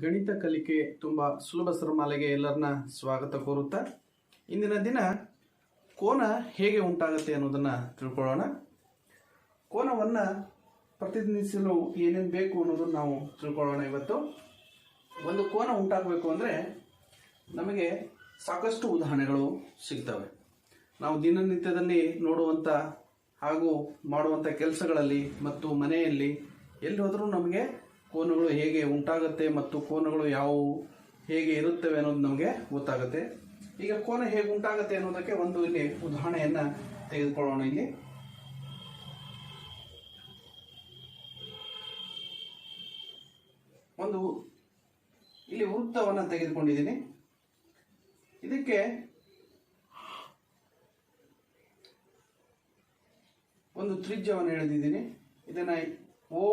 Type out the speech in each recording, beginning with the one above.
ಗಣಿತ ಕಲಿಕೆ ತುಂಬ ಸುಲಭ ಸರಮಾಲೆಗೆ ಎಲ್ಲರನ್ನ ಸ್ವಾಗತ ಕೋರುತ್ತಾ, ಇಂದಿನ ದಿನ ಕೋನ ಹೇಗೆ ಉಂಟಾಗುತ್ತೆ ಅನ್ನೋದನ್ನು ತಿಳ್ಕೊಳ್ಳೋಣ. ಕೋನವನ್ನು ಪ್ರತಿನಿಧಿಸಲು ಏನೇನು ಬೇಕು ಅನ್ನೋದನ್ನು ನಾವು ತಿಳ್ಕೊಳ್ಳೋಣ ಇವತ್ತು. ಒಂದು ಕೋನ ಉಂಟಾಗಬೇಕು ಅಂದರೆ ನಮಗೆ ಸಾಕಷ್ಟು ಉದಾಹರಣೆಗಳು ಸಿಗ್ತವೆ. ನಾವು ದಿನನಿತ್ಯದಲ್ಲಿ ನೋಡುವಂಥ ಹಾಗೂ ಮಾಡುವಂಥ ಕೆಲಸಗಳಲ್ಲಿ ಮತ್ತು ಮನೆಯಲ್ಲಿ ಎಲ್ಲಿ ಹೋದರೂ ನಮಗೆ ಕೋನಗಳು ಹೇಗೆ ಉಂಟಾಗುತ್ತೆ ಮತ್ತು ಕೋನಗಳು ಯಾವುವು, ಹೇಗೆ ಇರುತ್ತವೆ ಅನ್ನೋದು ನಮಗೆ ಗೊತ್ತಾಗುತ್ತೆ. ಈಗ ಕೋನ ಹೇಗೆ ಉಂಟಾಗುತ್ತೆ ಅನ್ನೋದಕ್ಕೆ ಒಂದು ಇಲ್ಲಿ ಉದಾಹರಣೆಯನ್ನು ತೆಗೆದುಕೊಳ್ಳೋಣ ಇಲ್ಲಿ. ಒಂದು ಇಲ್ಲಿ ವೃತ್ತವನ್ನು ತೆಗೆದುಕೊಂಡಿದ್ದೀನಿ. ಇದಕ್ಕೆ ಒಂದು ತ್ರಿಜ್ಯವನ್ನು ಎಳೆದಿದ್ದೀನಿ. ಇದನ್ನು ಓ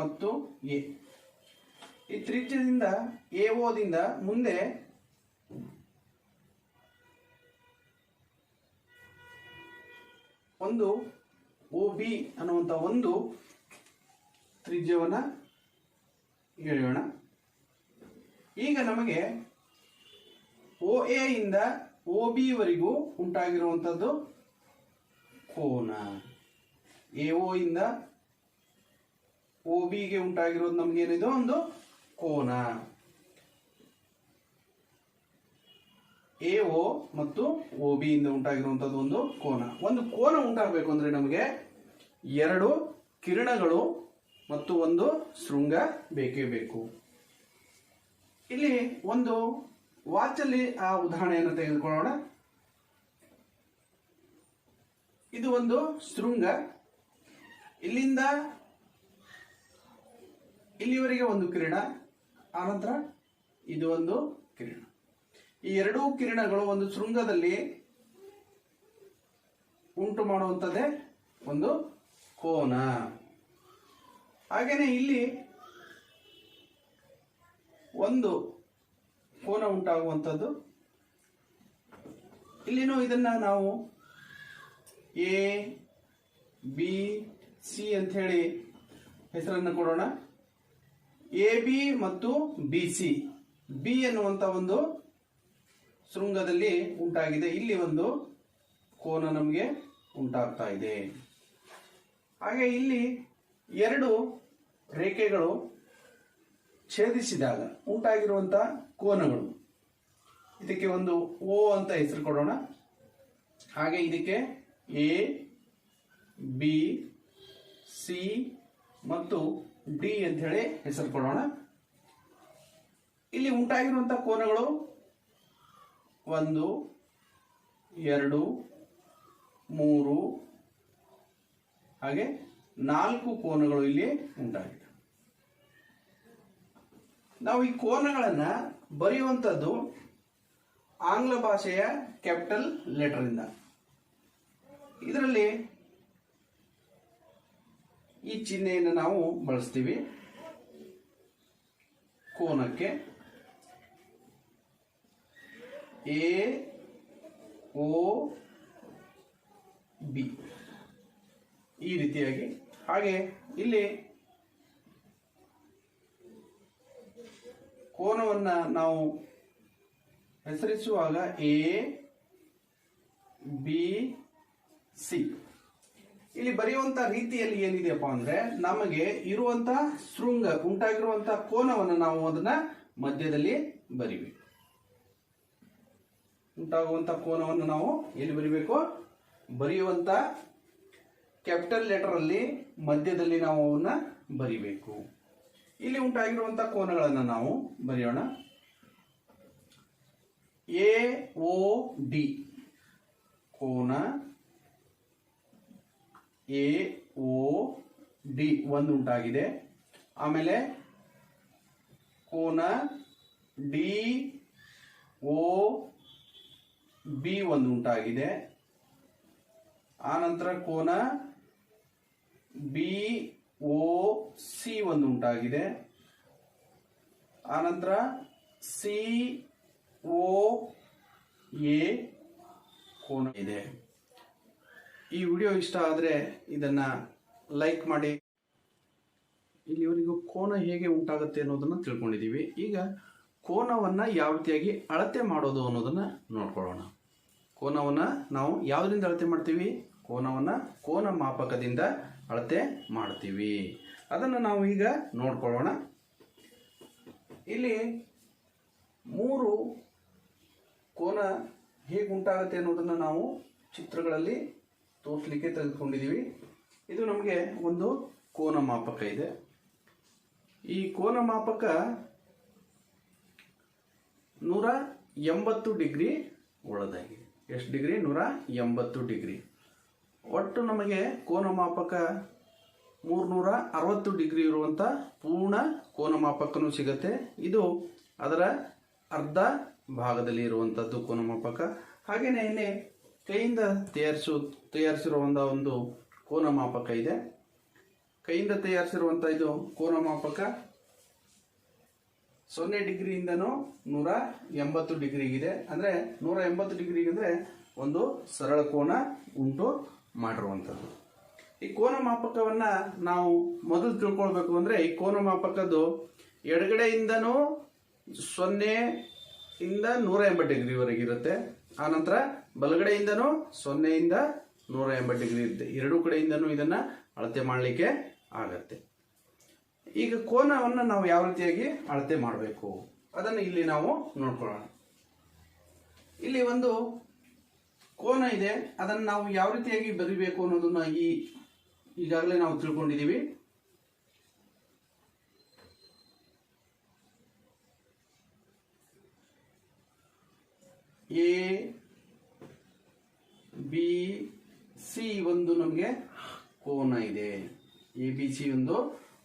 ಮತ್ತು ಎ ಈ ತ್ರಿಜ್ಯದಿಂದ ಎ ಓದಿಂದ ಮುಂದೆ ಒಂದು ಒ ಬಿ ಅನ್ನುವಂಥ ಒಂದು ತ್ರಿಜ್ಯವನ್ನು ಎಳೆಯೋಣ. ಈಗ ನಮಗೆ ಒ ಎ ಇಂದ ಓ ಬಿ ವರೆಗೂ ಉಂಟಾಗಿರುವಂಥದ್ದು ಕೋನ. ಎ ಓ ಇಂದ ಓ ಬಿಗೆ ಉಂಟಾಗಿರೋದು ನಮಗೇನಿದೆ? ಒಂದು ಕೋನ. ಎ ಓ ಮತ್ತು ಓ ಬಿ ಇಂದ ಉಂಟಾಗಿರುವಂಥದ್ದು ಒಂದು ಕೋನ. ಒಂದು ಕೋನ ಉಂಟಾಗಬೇಕು ಅಂದ್ರೆ ನಮಗೆ ಎರಡು ಕಿರಣಗಳು ಮತ್ತು ಒಂದು ಶೃಂಗ ಬೇಕೇ ಬೇಕು. ಇಲ್ಲಿ ಒಂದು ವಾಚಲ್ಲಿ ಆ ಉದಾಹರಣೆಯನ್ನು ತೆಗೆದುಕೊಳ್ಳೋಣ. ಇದು ಒಂದು ಶೃಂಗ. ಇಲ್ಲಿಂದ ಇಲ್ಲಿವರೆಗೆ ಒಂದು ಕಿರಣ. ಆನಂತರ ಇದು ಒಂದು ಕಿರಣ. ಈ ಎರಡೂ ಕಿರಣಗಳು ಒಂದು ಶೃಂಗದಲ್ಲಿ ಉಂಟು ಮಾಡುವಂಥದ್ದೇ ಒಂದು ಕೋನ. ಹಾಗೇನೆ ಇಲ್ಲಿ ಒಂದು ಕೋನ ಉಂಟಾಗುವಂಥದ್ದು ಇಲ್ಲಿನೂ ಇದನ್ನ ನಾವು ಎ, ಬಿ, ಸಿ ಅಂತ ಹೇಳಿ ಹೆಸರನ್ನು ಕೊಡೋಣ. ಎ ಬಿ ಮತ್ತು ಬಿ ಸಿ ಬಿ ಎನ್ನುವಂತ ಒಂದು ಶೃಂಗದಲ್ಲಿ ಉಂಟಾಗಿದೆ. ಇಲ್ಲಿ ಒಂದು ಕೋನ ನಮಗೆ ಉಂಟಾಗ್ತಾ ಇದೆ. ಹಾಗೆ ಇಲ್ಲಿ ಎರಡು ರೇಖೆಗಳು ಛೇದಿಸಿದಾಗ ಉಂಟಾಗಿರುವಂತ ಕೋನಗಳು. ಇದಕ್ಕೆ ಒಂದು ಓ ಅಂತ ಹೆಸರು ಕೊಡೋಣ. ಹಾಗೆ ಇದಕ್ಕೆ ಎ ಬಿ ಸಿ ಮತ್ತು ಡಿ ಅಂತ ಹೇಳಿ ಹೆಸರು ಕೊಡೋಣ ಇಲ್ಲಿ ಉಂಟಾಗಿರುವಂಥ ಕೋನಗಳು ಒಂದು, ಎರಡು, ಮೂರು, ಹಾಗೆ ನಾಲ್ಕು ಕೋನಗಳು ಇಲ್ಲಿ ಉಂಟಾಗಿದೆ. ನಾವು ಈ ಕೋನಗಳನ್ನ ಬರೆಯುವಂಥದ್ದು ಆಂಗ್ಲ ಭಾಷೆಯ ಕ್ಯಾಪಿಟಲ್ ಲೆಟರ್ ಇಂದ. ಇದರಲ್ಲಿ ಈ ಚಿಹ್ನೆಯನ್ನು ನಾವು ಬಳಸ್ತೀವಿ. ಕೋನಕ್ಕೆ ಎ ಓ ಬಿ ಈ ರೀತಿಯಾಗಿ. ಹಾಗೆ ಇಲ್ಲಿ ಕೋನವನ್ನು ನಾವು ಹೆಸರಿಸುವಾಗ ಎ ಬಿ ಸಿ ಇಲ್ಲಿ ಬರೆಯುವಂತ ರೀತಿಯಲ್ಲಿ ಏನಿದೆಯಪ್ಪ ಅಂದ್ರೆ ನಮಗೆ ಇರುವಂತ ಶೃಂಗ, ಉಂಟಾಗಿರುವಂತ ಕೋನವನ್ನು ನಾವು ಅದನ್ನ ಮಧ್ಯದಲ್ಲಿ ಬರಿಬೇಕು. ಉಂಟಾಗುವಂತ ಕೋನವನ್ನು ನಾವು ಎಲ್ಲಿ ಬರಿಬೇಕು? ಬರೆಯುವಂತ ಕ್ಯಾಪಿಟಲ್ ಲೆಟರ್ ಅಲ್ಲಿ ಮಧ್ಯದಲ್ಲಿ ನಾವು ಅವನ್ನ ಬರಿಬೇಕು. ಇಲ್ಲಿ ಉಂಟಾಗಿರುವಂತ ಕೋನಗಳನ್ನು ನಾವು ಬರೆಯೋಣ. A, O, D. ಕೋನ ಎ ಓ ಡಿ ಒಂದು ಉಂಟಾಗಿದೆ. ಆಮೇಲೆ ಕೋನ ಡಿ ಓ ಬಿ ಒಂದು ಉಂಟಾಗಿದೆ. ಆನಂತರ ಕೋನ ಬಿ ಓ ಸಿ ಒಂದು ಉಂಟಾಗಿದೆ. ಆನಂತರ ಸಿ ಓ ಎ ಕೋನ ಇದೆ. ಈ ವಿಡಿಯೋ ಇಷ್ಟ ಆದರೆ ಇದನ್ನು ಲೈಕ್ ಮಾಡಿ. ಇಲ್ಲಿವರೆಗೂ ಕೋನ ಹೇಗೆ ಉಂಟಾಗುತ್ತೆ ಅನ್ನೋದನ್ನು ತಿಳ್ಕೊಂಡಿದ್ದೀವಿ. ಈಗ ಕೋನವನ್ನು ಯಾವ ರೀತಿಯಾಗಿ ಅಳತೆ ಮಾಡೋದು ಅನ್ನೋದನ್ನು ನೋಡ್ಕೊಳ್ಳೋಣ. ಕೋನವನ್ನು ನಾವು ಯಾವುದರಿಂದ ಅಳತೆ ಮಾಡ್ತೀವಿ? ಕೋನವನ್ನು ಕೋನ ಮಾಪಕದಿಂದ ಅಳತೆ ಮಾಡ್ತೀವಿ. ಅದನ್ನು ನಾವು ಈಗ ನೋಡ್ಕೊಳ್ಳೋಣ. ಇಲ್ಲಿ ಮೂರು ಕೋನ ಹೇಗೆ ಉಂಟಾಗುತ್ತೆ ಅನ್ನೋದನ್ನು ನಾವು ಚಿತ್ರಗಳಲ್ಲಿ ತೋರಿಸಲಿಕ್ಕೆ ತೆಗೆದುಕೊಂಡಿದ್ದೀವಿ ಇದು ನಮಗೆ ಒಂದು ಕೋನ ಮಾಪಕ ಇದೆ. ಈ ಕೋನ ಮಾಪಕ ನೂರ ಎಂಬತ್ತು ಡಿಗ್ರಿ ಒಳದಾಗಿದೆ. ಎಷ್ಟು ಡಿಗ್ರಿ? ನೂರ ಎಂಬತ್ತು ಡಿಗ್ರಿ. ಒಟ್ಟು ನಮಗೆ ಕೋನ ಮಾಪಕ ಮೂರ್ನೂರ ಅರವತ್ತು ಡಿಗ್ರಿ ಇರುವಂಥ ಪೂರ್ಣ ಕೋನ ಮಾಪಕನೂ ಸಿಗತ್ತೆ. ಇದು ಅದರ ಅರ್ಧ ಭಾಗದಲ್ಲಿ ಇರುವಂಥದ್ದು ಕೋನ ಮಾಪಕ. ಹಾಗೆಯೇ ಇಲ್ಲಿ ಕೈಯಿಂದ ತಯಾರಿಸು ತಯಾರಿಸಿರುವಂಥ ಒಂದು ಕೋನ ಮಾಪಕ ಇದೆ. ಕೈಯಿಂದ ತಯಾರಿಸಿರುವಂಥ ಇದು ಕೋನ ಮಾಪಕ ಸೊನ್ನೆ ಡಿಗ್ರಿಯಿಂದನೂ ನೂರ ಎಂಬತ್ತು ಡಿಗ್ರಿಗಿದೆ ಅಂದರೆ ನೂರ ಎಂಬತ್ತು ಡಿಗ್ರಿಗೆ ಅಂದರೆ ಒಂದು ಸರಳ ಕೋನ ಉಂಟು ಮಾಡಿರುವಂಥದ್ದು ಈ ಕೋನ ಮಾಪಕವನ್ನ ನಾವು ಮೊದಲು ತಿಳ್ಕೊಳ್ಬೇಕು ಅಂದರೆ ಈ ಕೋನ ಮಾಪಕದ್ದು ಎಡಗಡೆಯಿಂದನೂ ಸೊನ್ನೆ ಇಂದ ನೂರ ಎಂಬತ್ತು ಡಿಗ್ರಿವರೆಗಿರುತ್ತೆ ಆನಂತರ ಬಲಗಡೆಯಿಂದನೂ ಸೊನ್ನೆಯಿಂದ ನೂರ ಎಂಬತ್ತು ಡಿಗ್ರಿ ಇರುತ್ತೆ. ಎರಡೂ ಕಡೆಯಿಂದನೂ ಇದನ್ನ ಅಳತೆ ಮಾಡಲಿಕ್ಕೆ ಆಗತ್ತೆ. ಈಗ ಕೋನವನ್ನು ನಾವು ಯಾವ ರೀತಿಯಾಗಿ ಅಳತೆ ಮಾಡಬೇಕು? ಅದನ್ನು ಇಲ್ಲಿ ನಾವು ನೋಡ್ಕೊಳ್ಳೋಣ. ಇಲ್ಲಿ ಒಂದು ಕೋನ ಇದೆ. ಅದನ್ನು ನಾವು ಯಾವ ರೀತಿಯಾಗಿ ಬರಿಬೇಕು ಅನ್ನೋದನ್ನ ಈ ಈಗಾಗಲೇ ನಾವು ತಿಳ್ಕೊಂಡಿದ್ದೀವಿ. ಎ ಬಿ ಸಿ ಒಂದು ನಮಗೆ ಕೋನ ಇದೆ. ಎ ಬಿ ಸಿ ಒಂದು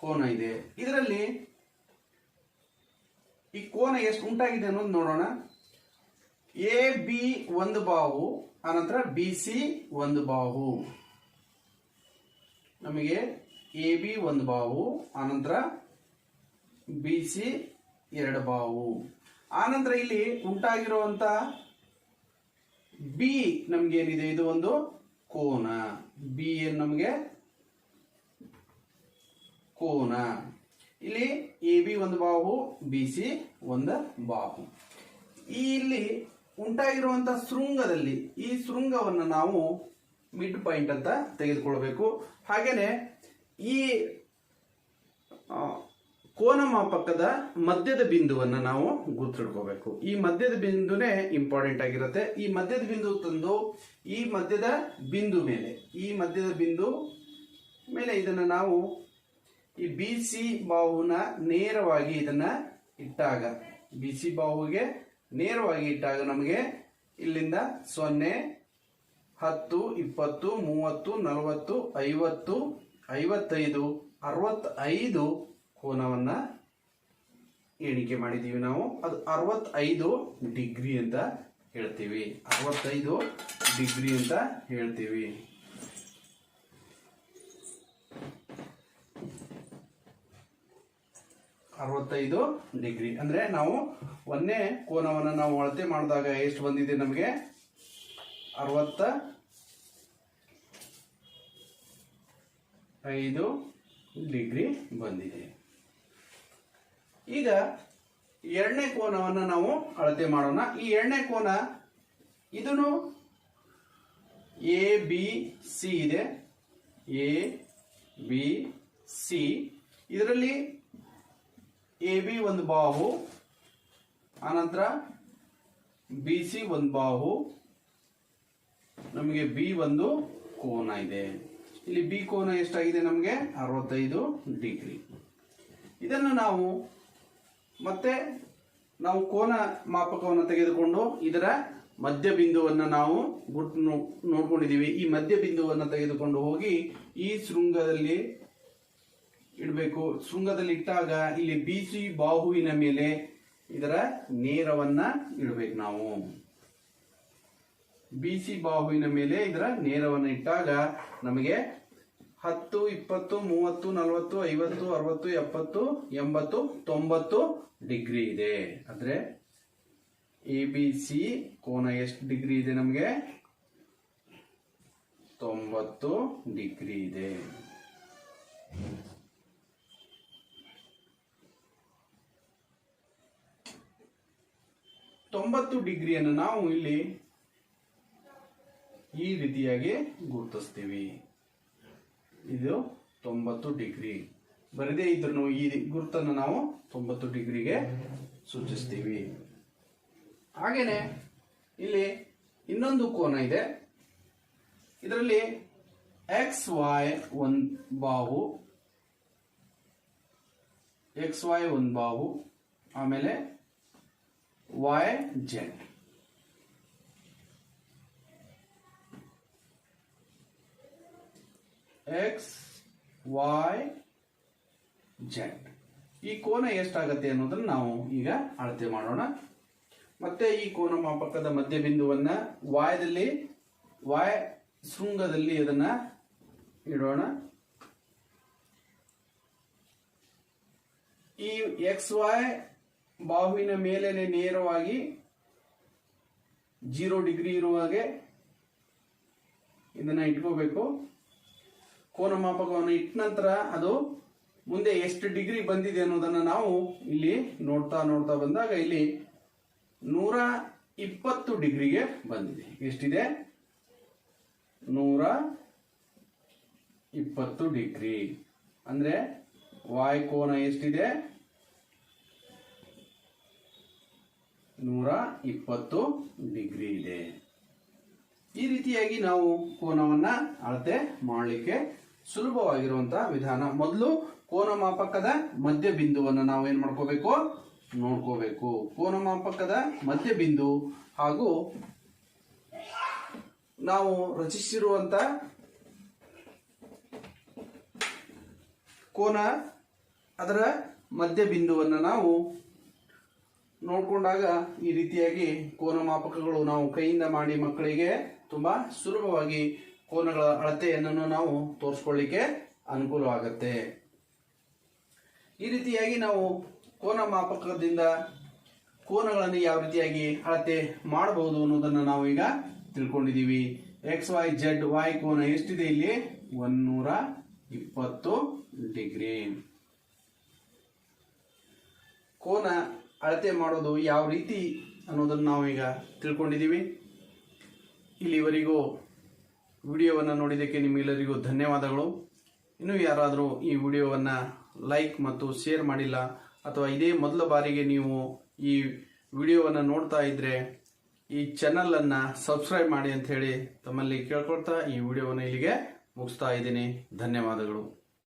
ಕೋನ ಇದೆ. ಇದರಲ್ಲಿ ಈ ಕೋನ ಎಷ್ಟು ಉಂಟಾಗಿದೆ ಅನ್ನೋದು ನೋಡೋಣ. ಎ ಬಿ ಒಂದು ಬಾಹು ಆನಂತರ ಬಿ ಸಿ ಒಂದು ಬಾಹು ನಮಗೆ ಎ ಬಿ ಒಂದು ಬಾಹು ಆನಂತರ ಬಿ ಸಿ ಎರಡು ಬಾಹು ಆನಂತರ ಇಲ್ಲಿ ಉಂಟಾಗಿರುವಂತ ಬಿ ನಮ್ಗೆ ಏನಿದೆ ಇದು ಒಂದು ಕೋನ. ಬಿ ಏನ್ ನಮಗೆ? ಕೋನ. ಇಲ್ಲಿ ಎ ಬಿ ಒಂದು ಬಾಹು ಬಿ ಸಿ ಒಂದು ಬಾಹು. ಇಲ್ಲಿ ಉಂಟಾಗಿರುವಂತ ಶೃಂಗದಲ್ಲಿ ಈ ಶೃಂಗವನ್ನು ನಾವು ಮಿಡ್ ಪಾಯಿಂಟ್ ಅಂತ ತೆಗೆದುಕೊಳ್ಬೇಕು. ಹಾಗೇನೆ ಈ ಕೋನ ಮಾಪಕದ ಮಧ್ಯದ ಬಿಂದುವನ್ನು ನಾವು ಗುರುತಿಡ್ಕೋಬೇಕು. ಈ ಮಧ್ಯದ ಬಿಂದುನೇ ಇಂಪಾರ್ಟೆಂಟ್ ಆಗಿರುತ್ತೆ. ಈ ಮಧ್ಯದ ಬಿಂದು ತಂದು ಈ ಮಧ್ಯದ ಬಿಂದು ಮೇಲೆ, ಈ ಮಧ್ಯದ ಬಿಂದು ಮೇಲೆ ಇದನ್ನು ನಾವು ಈ ಬಿ ಸಿ ಬಾಹುನ ನೇರವಾಗಿ ಇದನ್ನ ಇಟ್ಟಾಗ ಬಿ ಸಿ ಬಾಹುಗೆ ನೇರವಾಗಿ ಇಟ್ಟಾಗ ನಮಗೆ ಇಲ್ಲಿಂದ ಸೊನ್ನೆ, ಹತ್ತು, ಇಪ್ಪತ್ತು, ಮೂವತ್ತು, ನಲವತ್ತು, ಐವತ್ತು, ಐವತ್ತೈದು, ಅರವತ್ತೈದು ಕೋನವನ್ನ ಎಣಿಕೆ ಮಾಡಿದ್ದೀವಿ ನಾವು. ಅದು ಅರವತ್ತೈದು ಡಿಗ್ರಿ ಅಂತ ಹೇಳ್ತೀವಿ. ಅರವತ್ತೈದು ಡಿಗ್ರಿ ಅಂತ ಹೇಳ್ತೀವಿ. ಅರವತ್ತೈದು ಡಿಗ್ರಿ. ಅಂದ್ರೆ ನಾವು ಒಂದೇ ಕೋನವನ್ನು ನಾವು ಅಳತೆ ಮಾಡಿದಾಗ ಎಷ್ಟು ಬಂದಿದೆ ನಮಗೆ? ಅರವತ್ತ ಐದು ಡಿಗ್ರಿ ಬಂದಿದೆ. ಈಗ ಎರಡನೇ ಕೋನವನ್ನು ನಾವು ಅಳತೆ ಮಾಡೋಣ. ಈ ಎರಡನೇ ಕೋನ ಇದನ್ನು ಎ ಬಿ ಸಿ ಇದೆ. ಎ ಬಿ ಸಿ ಇದರಲ್ಲಿ ಎ ಬಿ ಒಂದು ಬಾಹು ಆನಂತರ ಬಿ ಸಿ ಒಂದು ಬಾಹು ನಮಗೆ ಬಿ ಒಂದು ಕೋನ ಇದೆ. ಇಲ್ಲಿ ಬಿ ಕೋನ ಎಷ್ಟಾಗಿದೆ ನಮಗೆ? ಅರವತ್ತೈದು ಡಿಗ್ರಿ. ಇದನ್ನು ನಾವು ಮತ್ತೆ ನಾವು ಕೋನ ಮಾಪಕವನ್ನು ತೆಗೆದುಕೊಂಡು ಇದರ ಮಧ್ಯ ಬಿಂದುವನ್ನು ನಾವು ಗುಟ್ ನೋಡ್ಕೊಂಡಿದ್ದೀವಿ. ಈ ಮಧ್ಯ ಬಿಂದುವನ್ನು ತೆಗೆದುಕೊಂಡು ಹೋಗಿ ಈ ಶೃಂಗದಲ್ಲಿ ಇಡಬೇಕು. ಶೃಂಗದಲ್ಲಿ ಇಟ್ಟಾಗ ಇಲ್ಲಿ ಬಿ ಸಿ ಬಾಹುವಿನ ಮೇಲೆ ಇದರ ನೇರವನ್ನ ಇಡಬೇಕು ನಾವು. ಬಿ ಸಿ ಬಾಹುವಿನ ಮೇಲೆ ಇದರ ನೇರವನ್ನು ಇಟ್ಟಾಗ ನಮಗೆ ಹತ್ತು, ಇಪ್ಪತ್ತು, ಮೂವತ್ತು, ನಲವತ್ತು, ಐವತ್ತು, ಅರವತ್ತು, ಎಪ್ಪತ್ತು, ಎಂಬತ್ತು, ತೊಂಬತ್ತು ಡಿಗ್ರಿ ಇದೆ. ಅಂದ್ರೆ ಎ ಬಿ ಸಿ ಕೋನ ಎಷ್ಟು ಡಿಗ್ರಿ ಇದೆ ನಮಗೆ? ತೊಂಬತ್ತು ಡಿಗ್ರಿ ಇದೆ. ತೊಂಬತ್ತು ಡಿಗ್ರಿಯನ್ನು ನಾವು ಇಲ್ಲಿ ಈ ರೀತಿಯಾಗಿ ಗುರುತಿಸ್ತೀವಿ. ಇದು ತೊಂಬತ್ತು ಡಿಗ್ರಿ. ಬರದೇ ಇದ್ರೂ ಈ ಗುರುತನ್ನು ನಾವು ತೊಂಬತ್ತು ಡಿಗ್ರಿಗೆ ಸೂಚಿಸ್ತೀವಿ. ಹಾಗೇನೆ ಇಲ್ಲಿ ಇನ್ನೊಂದು ಕೋನ ಇದೆ. ಇದರಲ್ಲಿ ಎಕ್ಸ್ ವೈ ಒಂದ್ ಬಾಹು ಎಕ್ಸ್ ವೈ ಒಂದು ಬಾಹು, ಆಮೇಲೆ Y Z X y, z. ಈ ಕೋನ ಎಷ್ಟಾಗತ್ತೆ ಅನ್ನೋದನ್ನ ನಾವು ಈಗ ಅಳತೆ ಮಾಡೋಣ. ಮತ್ತೆ ಈ ಕೋನ ಮಾಪಕದ ಮಧ್ಯ ಬಿಂದುವನ್ನ ವಾಯದಲ್ಲಿ, ವಾಯ ಶೃಂಗದಲ್ಲಿ ಅದನ್ನ ಇಡೋಣ. ಈ ಎಕ್ಸ್ ವಾಯ್ ಬಾಹುವಿನ ಮೇಲೇನೆ ನೇರವಾಗಿ ಜೀರೋ ಡಿಗ್ರಿ ಇರುವಾಗೆ ಇದನ್ನ ಇಟ್ಕೋಬೇಕು. ಕೋನ ಮಾಪಕವನ್ನು ಇಟ್ಟ ನಂತರ ಅದು ಮುಂದೆ ಎಷ್ಟು ಡಿಗ್ರಿ ಬಂದಿದೆ ಅನ್ನೋದನ್ನ ನಾವು ಇಲ್ಲಿ ನೋಡ್ತಾ ನೋಡ್ತಾ ಬಂದಾಗ ಇಲ್ಲಿ ನೂರ ಇಪ್ಪತ್ತು ಡಿಗ್ರಿಗೆ ಬಂದಿದೆ. ಎಷ್ಟಿದೆ? ನೂರ ಇಪ್ಪತ್ತು ಡಿಗ್ರಿ. ಅಂದ್ರೆ ವಾಯ್ ಕೋನ ಎಷ್ಟಿದೆ? ನೂರ ಇಪ್ಪತ್ತು ಡಿಗ್ರಿ ಇದೆ. ಈ ರೀತಿಯಾಗಿ ನಾವು ಕೋನವನ್ನ ಅಳತೆ ಮಾಡಲಿಕ್ಕೆ ಸುಲಭವಾಗಿರುವಂತಹ ವಿಧಾನ. ಮೊದಲು ಕೋನ ಮಾಪಕದ ಮಧ್ಯ ಬಿಂದುವನ್ನು ನಾವು ಏನ್ ಮಾಡ್ಕೋಬೇಕು? ನೋಡ್ಕೋಬೇಕು. ಕೋನ ಮಾಪಕದ ಮಧ್ಯ ಬಿಂದು ಹಾಗೂ ನಾವು ರಚಿಸಿರುವಂತ ಕೋನ ಅದರ ಮಧ್ಯ ಬಿಂದುವನ್ನು ನಾವು ನೋಡ್ಕೊಂಡಾಗ ಈ ರೀತಿಯಾಗಿ ಕೋನ ಮಾಪಕಗಳು ನಾವು ಕೈಯಿಂದ ಮಾಡಿ ಮಕ್ಕಳಿಗೆ ತುಂಬಾ ಸುಲಭವಾಗಿ ಕೋನಗಳ ಅಳತೆಯನ್ನು ನಾವು ತೋರಿಸ್ಕೊಳ್ಳಿಕ್ಕೆ ಅನುಕೂಲವಾಗುತ್ತೆ. ಈ ರೀತಿಯಾಗಿ ನಾವು ಕೋನ ಮಾಪಕದಿಂದ ಕೋನಗಳನ್ನು ಯಾವ ರೀತಿಯಾಗಿ ಅಳತೆ ಮಾಡಬಹುದು ಅನ್ನೋದನ್ನು ನಾವು ಈಗ ತಿಳ್ಕೊಂಡಿದ್ದೀವಿ. ಎಕ್ಸ್ ವೈ ಜೆಡ್ ವೈ ಕೋನ ಎಷ್ಟಿದೆ ಇಲ್ಲಿ? ಒಂದೂರ ಇಪ್ಪತ್ತು ಡಿಗ್ರಿ. ಕೋನ ಅಳತೆ ಮಾಡೋದು ಯಾವ ರೀತಿ ಅನ್ನೋದನ್ನು ನಾವು ಈಗ ತಿಳ್ಕೊಂಡಿದ್ದೀವಿ. ಇಲ್ಲಿವರೆಗೂ ವಿಡಿಯೋವನ್ನು ನೋಡಿದ್ದಕ್ಕೆ ನಿಮಗೆಲ್ಲರಿಗೂ ಧನ್ಯವಾದಗಳು. ಇನ್ನೂ ಯಾರಾದರೂ ಈ ವಿಡಿಯೋವನ್ನು ಲೈಕ್ ಮತ್ತು ಶೇರ್ ಮಾಡಿಲ್ಲ ಅಥವಾ ಇದೇ ಮೊದಲ ಬಾರಿಗೆ ನೀವು ಈ ವಿಡಿಯೋವನ್ನು ನೋಡ್ತಾ ಇದ್ದರೆ ಈ ಚಾನಲನ್ನು ಸಬ್ಸ್ಕ್ರೈಬ್ ಮಾಡಿ ಅಂತ ಹೇಳಿ ತಮ್ಮಲ್ಲಿ ಕೇಳ್ಕೊಳ್ತಾ ಈ ವಿಡಿಯೋವನ್ನು ಇಲ್ಲಿಗೆ ಮುಗಿಸ್ತಾ ಇದ್ದೀನಿ. ಧನ್ಯವಾದಗಳು.